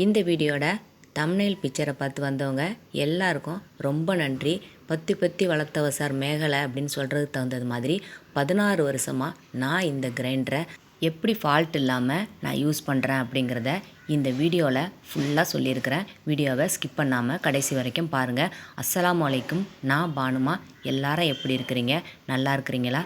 இந்த வீடியோட தம்ப்நெயில் பிக்சரை பார்த்து வந்தவங்க எல்லாருக்கும் ரொம்ப நன்றி. பத்தி பத்தி வளர்த்தவ சார் மேகலை அப்படின்னு சொல்கிறதுக்கு தகுந்தது மாதிரி பதினாறு வருஷமாக நான் இந்த கிரைண்டரை எப்படி ஃபால்ட் இல்லாமல் நான் யூஸ் பண்ணுறேன் அப்படிங்கிறத இந்த வீடியோவில் ஃபுல்லாக சொல்லியிருக்கிறேன். வீடியோவை ஸ்கிப் பண்ணாமல் கடைசி வரைக்கும் பாருங்கள் அஸ்ஸலாமு அலைக்கும். நான் பானுமா? எல்லாரும் எப்படி இருக்கிறீங்க? நல்லா இருக்கிறீங்களா?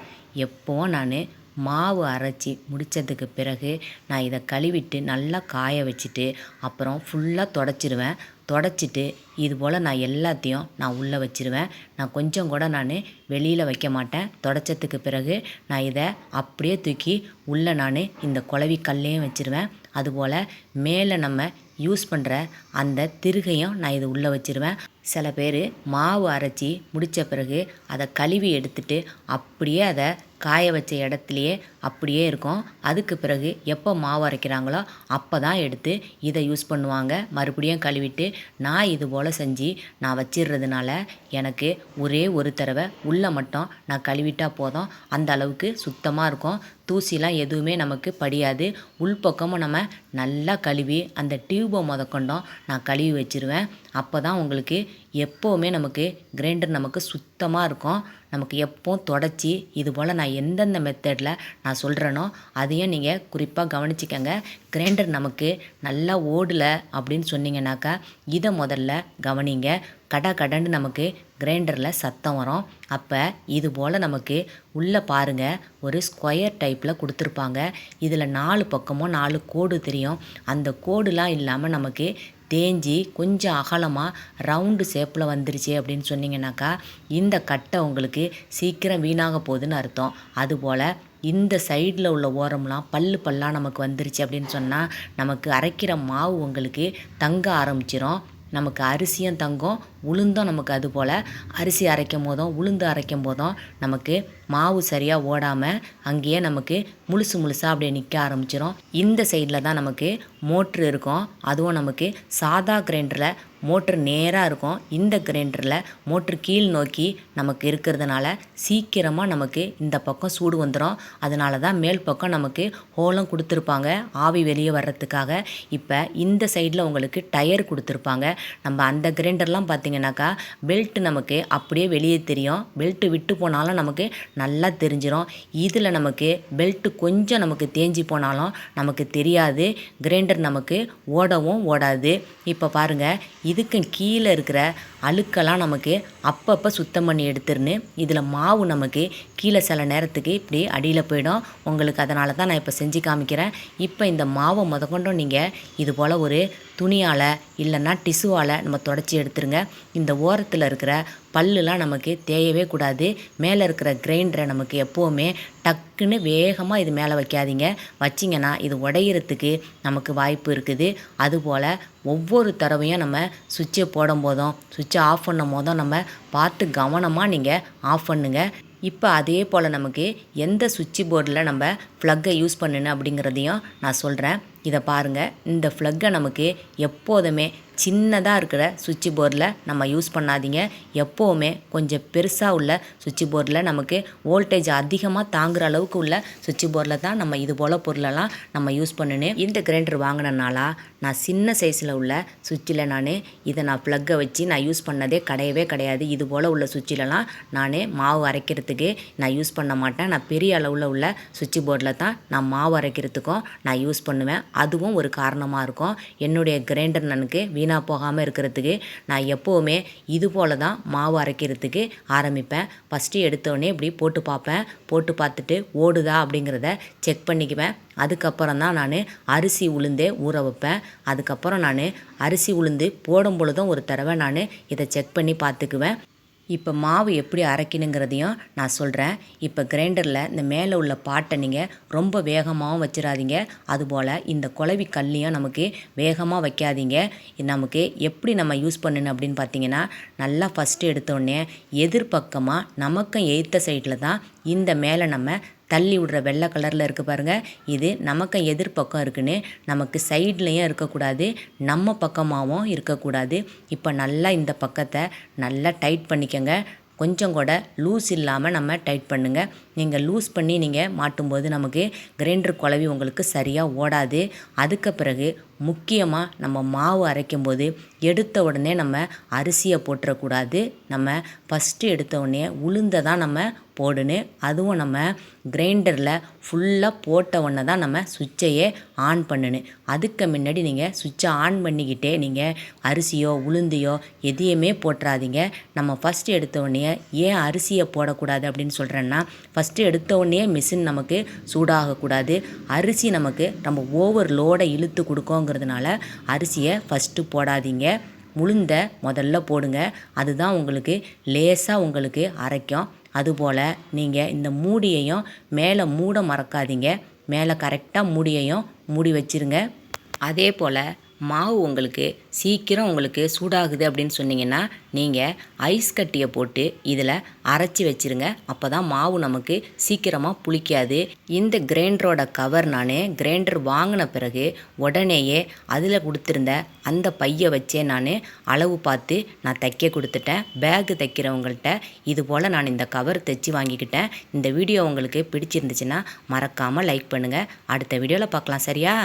எப்போவும் நான் மாவு அரைச்சி முடித்ததுக்கு பிறகு நான் இதை கழுவிட்டு நல்லா காய வச்சுட்டு அப்புறம் ஃபுல்லாக தொடச்சிடுவேன் தொடச்சிட்டு இது போல் நான் எல்லாத்தையும் நான் உள்ளே வச்சிருவேன். நான் கொஞ்சம் கூட நான் வெளியில் வைக்க மாட்டேன். தொடச்சதுக்கு பிறகு நான் இதை அப்படியே தூக்கி உள்ளே நான் இந்த குழவி கல்லையும் வச்சிருவேன். அதுபோல் மேலே நம்ம யூஸ் பண்ணுற அந்த திருகையும் நான் இது உள்ளே வச்சிருவேன். சில பேர் மாவு அரைச்சி முடித்த பிறகு அதை கழுவி எடுத்துட்டு அப்படியே அதை காய வச்ச இடத்துலையே அப்படியே இருக்கும். அதுக்கு பிறகு எப்போ மாவு அரைக்கிறாங்களோ அப்போ தான் எடுத்து இதை யூஸ் பண்ணுவாங்க. மறுபடியும் கழுவிட்டு நான் இது போல் செஞ்சு நான் வச்சிடுறதுனால எனக்கு ஒரே ஒரு தடவை உள்ளே மட்டும் நான் கழுவிட்டா போதும். அந்த அளவுக்கு சுத்தமாக இருக்கும். தூசிலாம் எதுவுமே நமக்கு படியாது. உள்பக்கமும் நம்ம நல்லா கழுவி அந்த டியூபை முதக்கொண்டோம் நான் கழுவி வச்சிருவேன். அப்போ தான் உங்களுக்கு எப்போவுமே நமக்கு கிரைண்டர் நமக்கு சுத்தமாக இருக்கும். நமக்கு எப்போவும் தொடச்சி இது போல் நான் எந்தெந்த மெத்தடில் நான் சொல்கிறேனோ அதையும் நீங்கள் குறிப்பாக கவனிச்சிக்கங்க. கிரைண்டர் நமக்கு நல்லா ஓடலை அப்படின்னு சொன்னீங்கன்னாக்கா இதை முதல்ல கவனிங்க. கட கடன்னு நமக்கு கிரைண்டரில் சத்தம் வரும். அப்போ இது போல் நமக்கு உள்ளே பாருங்கள் ஒரு ஸ்கொயர் டைப்பில் கொடுத்துருப்பாங்க. இதில் நாலு பக்கமும் நாலு கோடு தெரியும். அந்த கோடுலாம் இல்லாமல் நமக்கு தேஞ்சி கொஞ்சம் அகலமாக ரவுண்டு ஷேப்பில் வந்துருச்சு அப்படின்னு சொன்னீங்கன்னாக்கா இந்த கட்டை உங்களுக்கு சீக்கிரம் வீணாக போகுதுன்னு அர்த்தம். அதுபோல் இந்த சைடில் உள்ள ஓரம்லாம் பல்லு பல்லாக நமக்கு வந்துருச்சு அப்படின்னு சொன்னால் நமக்கு அரைக்கிற மாவு உங்களுக்கு தங்க ஆரம்பிச்சிரும். நமக்கு அரிசியும் தங்கும் உளுந்தும் நமக்கு அது போல் அரிசி அரைக்கும் போதும் உளுந்து அரைக்கும் போதும் நமக்கு மாவு சரியாக ஓடாமல் அங்கேயே நமக்கு முழுசு முழுசாக அப்படியே நிற்க ஆரம்பிச்சிடும் இந்த சைடில் தான் நமக்கு மோட்ரு இருக்கும். அதுவும் நமக்கு சாதா கிரைண்டரில் மோட்ரு நேராக இருக்கும். இந்த கிரைண்டரில் மோட்ரு கீழ் நோக்கி நமக்கு இருக்கிறதுனால சீக்கிரமாக நமக்கு இந்த பக்கம் சூடு வந்துடும் அதனால தான் மேல் பக்கம் நமக்கு ஹோலம் கொடுத்துருப்பாங்க. ஆவி வெளியே வர்றதுக்காக. இப்போ இந்த சைடில் உங்களுக்கு டயர் கொடுத்துருப்பாங்க. நம்ம அந்த கிரைண்டர்லாம் பார்த்திங்கனாக்கா பெல்ட் நமக்கு அப்படியே வெளியே தெரியும். பெல்ட்டு விட்டு போனாலும் நமக்கு நல்லா தெரிஞ்சிடும் இதில் நமக்கு பெல்ட்டு கொஞ்சம் நமக்கு தேஞ்சி போனாலும் நமக்கு தெரியாது. கிரைண்டர் நமக்கு ஓடவும் ஓடாது. இப்போ பாருங்கள் இதுக்கு கீழே இருக்கிற அழுக்கெல்லாம் நமக்கு அப்பப்போ சுத்தம் பண்ணி எடுத்துருன்னு இதில் மாவு நமக்கு கீழே சில நேரத்துக்கு இப்படி அடியில் போயிடும். உங்களுக்கு அதனால தான் நான் இப்போ செஞ்சு காமிக்கிறேன். இப்போ இந்த மாவை முதற்கொண்டும் நீங்கள் இது போல் ஒரு துணியால் இல்லைன்னா டிஷ்யூவால் நம்ம தொடச்சி எடுத்துருங்க. இந்த ஓரத்தில் இருக்கிற பல்லுலாம் நமக்கு தேயவே கூடாது. மேலே இருக்கிற கிரைண்டரை நமக்கு எப்போவுமே டக்குன்னு வேகமாக இது மேலே வைக்காதீங்க. வச்சிங்கன்னா இது உடையிறதுக்கு நமக்கு வாய்ப்பு இருக்குது. அதுபோல் ஒவ்வொரு தடவையும் நம்ம சுவிட்சை போடும் போதும் சுவிட்சை ஆஃப் பண்ணும் போதும் நம்ம பார்த்து கவனமாக நீங்கள் ஆஃப் பண்ணுங்கள் இப்போ அதே போல் நமக்கு எந்த சுவிட்ச் போர்டில் நம்ம ஃப்ளக்கை யூஸ் பண்ணணும் அப்படிங்கிறதையும் நான் சொல்கிறேன் இதை பாருங்கள் இந்த ஃப்ளக்கை நமக்கு எப்போதுமே சின்னதாக இருக்கிற சுவிட்ச் போர்டில் நம்ம யூஸ் பண்ணாதீங்க. எப்போவுமே கொஞ்சம் பெருசாக உள்ள சுவிட்ச் போர்டில் நமக்கு வோல்டேஜ் அதிகமாக தாங்குற அளவுக்கு உள்ள சுவிட்ச் போர்டில் தான் நம்ம இது போல் பொருளெல்லாம் நம்ம யூஸ் பண்ணணும் இந்த கிரைண்டர் வாங்கினனால நான் சின்ன சைஸில் உள்ள சுவிட்சில் நான் இதை நான் ப்ளக்கை வச்சு நான் யூஸ் பண்ணதே கிடையவே கிடையாது. இது போல் உள்ள சுவிட்சிலலாம் நான் மாவு அரைக்கிறதுக்கு நான் யூஸ் பண்ண மாட்டேன். நான் பெரிய அளவில் உள்ள சுவிட்ச் போர்டில் தான் நான் மாவு அரைக்கிறதுக்கும் நான் யூஸ் பண்ணுவேன். அதுவும் ஒரு காரணமாக இருக்கும். என்னுடைய கிரைண்டர் எனக்கு வீணாக போகாமல் இருக்கிறதுக்கு நான் எப்போவுமே இது போல் தான் மாவு அரைக்கிறதுக்கு ஆரம்பிப்பேன். ஃபஸ்ட்டு எடுத்தோடனே இப்படி போட்டு பார்ப்பேன். போட்டு பார்த்துட்டு ஓடுதா அப்படிங்கிறத செக் பண்ணிக்குவேன். அதுக்கப்புறம் தான் நான் அரிசி உளுந்தே ஊற வைப்பேன். அதுக்கப்புறம் நான் அரிசி உளுந்து போடும் பொழுதும் ஒரு தடவை நான் இதை செக் பண்ணி பார்த்துக்குவேன். இப்போ மாவு எப்படி அரைக்கணுங்கிறதையும் நான் சொல்கிறேன் இப்போ கிரைண்டரில் இந்த மேலே உள்ள பாட்டை நீங்கள் ரொம்ப வேகமாகவும் வச்சிடாதீங்க அதுபோல் இந்த குழவி கல்லையும் நமக்கு வேகமாக வைக்காதீங்க. நமக்கு எப்படி நம்ம யூஸ் பண்ணணும் அப்படின்னு பார்த்தீங்கன்னா நல்லா ஃபஸ்ட்டு எடுத்தோடனே எதிர்பக்கமாக நமக்கும் எய்த்த சைடில் தான் இந்த மேலே நம்ம தள்ளி விடுற வெள்ளை கலரில் இருக்குது பாருங்கள் இது நமக்கு எதிர்பக்கம் இருக்குன்னு நமக்கு சைட்லேயும் இருக்கக்கூடாது நம்ம பக்கமாகவும் இருக்கக்கூடாது. இப்போ நல்லா இந்த பக்கத்தை நல்லா டைட் பண்ணிக்கோங்க. கொஞ்சம் கூட லூஸ் இல்லாமல் நம்ம டைட் பண்ணுங்கள் நீங்கள் லூஸ் பண்ணி நீங்கள் மாட்டும்போது நமக்கு கிரைண்டர் குழவி உங்களுக்கு சரியாக ஓடாது. அதுக்கு பிறகு முக்கியமாக நம்ம மாவு அரைக்கும் போது எடுத்த உடனே நம்ம அரிசியை போட்டுறக்கூடாது. நம்ம ஃபஸ்ட்டு எடுத்த உடனே உளுந்தை தான் நம்ம போடணும். அதுவும் நம்ம கிரைண்டரில் ஃபுல்லாக போட்ட உடனே தான் நம்ம சுவிட்சையே ஆன் பண்ணணும். அதுக்கு முன்னாடி நீங்கள் சுவிட்சை ஆன் பண்ணிக்கிட்டே நீங்கள் அரிசியோ உளுந்தையோ எதையுமே போட்டுறாதீங்க. நம்ம ஃபஸ்ட்டு எடுத்த உடனே ஏன் அரிசியை போடக்கூடாது அப்படின்னு சொல்கிறேன்னா ஃபஸ்ட்டு எடுத்த உடனே மிஷின் நமக்கு சூடாகக்கூடாது. அரிசி நமக்கு நம்ம ஓவர் லோடை இழுத்து கொடுக்கோங்கிறதுனால அரிசியை ஃபஸ்ட்டு போடாதீங்க. உளுந்தை முதல்ல போடுங்க. அதுதான் உங்களுக்கு லேசாக உங்களுக்கு அரைக்கும். அதுபோல் நீங்கள் இந்த மூடியையும் மேலே மூட மறக்காதீங்க. மேலே கரெக்டாக மூடியையும் மூடி வச்சிருங்க. அதே போல் மாவு உங்களுக்கு சீக்கிரம் உங்களுக்கு சூடாகுது அப்படின்னு சொன்னீங்கன்னா நீங்கள் ஐஸ் கட்டியை போட்டு இதில் அரைச்சி வச்சிருங்க. அப்போ தான் மாவு நமக்கு சீக்கிரமாக புளிக்காது. இந்த கிரைண்டரோட கவர் நான் கிரைண்டர் வாங்கின பிறகு உடனேயே அதில் கொடுத்துருந்த அந்த பையை வச்சே நான் அளவு பார்த்து நான் தைக்க கொடுத்துட்டேன். பேகு தைக்கிறவங்கள்ட்ட இது போல் நான் இந்த கவர் தைச்சி வாங்கிக்கிட்டேன். இந்த வீடியோ உங்களுக்கு பிடிச்சிருந்துச்சுன்னா மறக்காமல் லைக் பண்ணுங்கள் அடுத்த வீடியோவில் பார்க்கலாம் சரியா?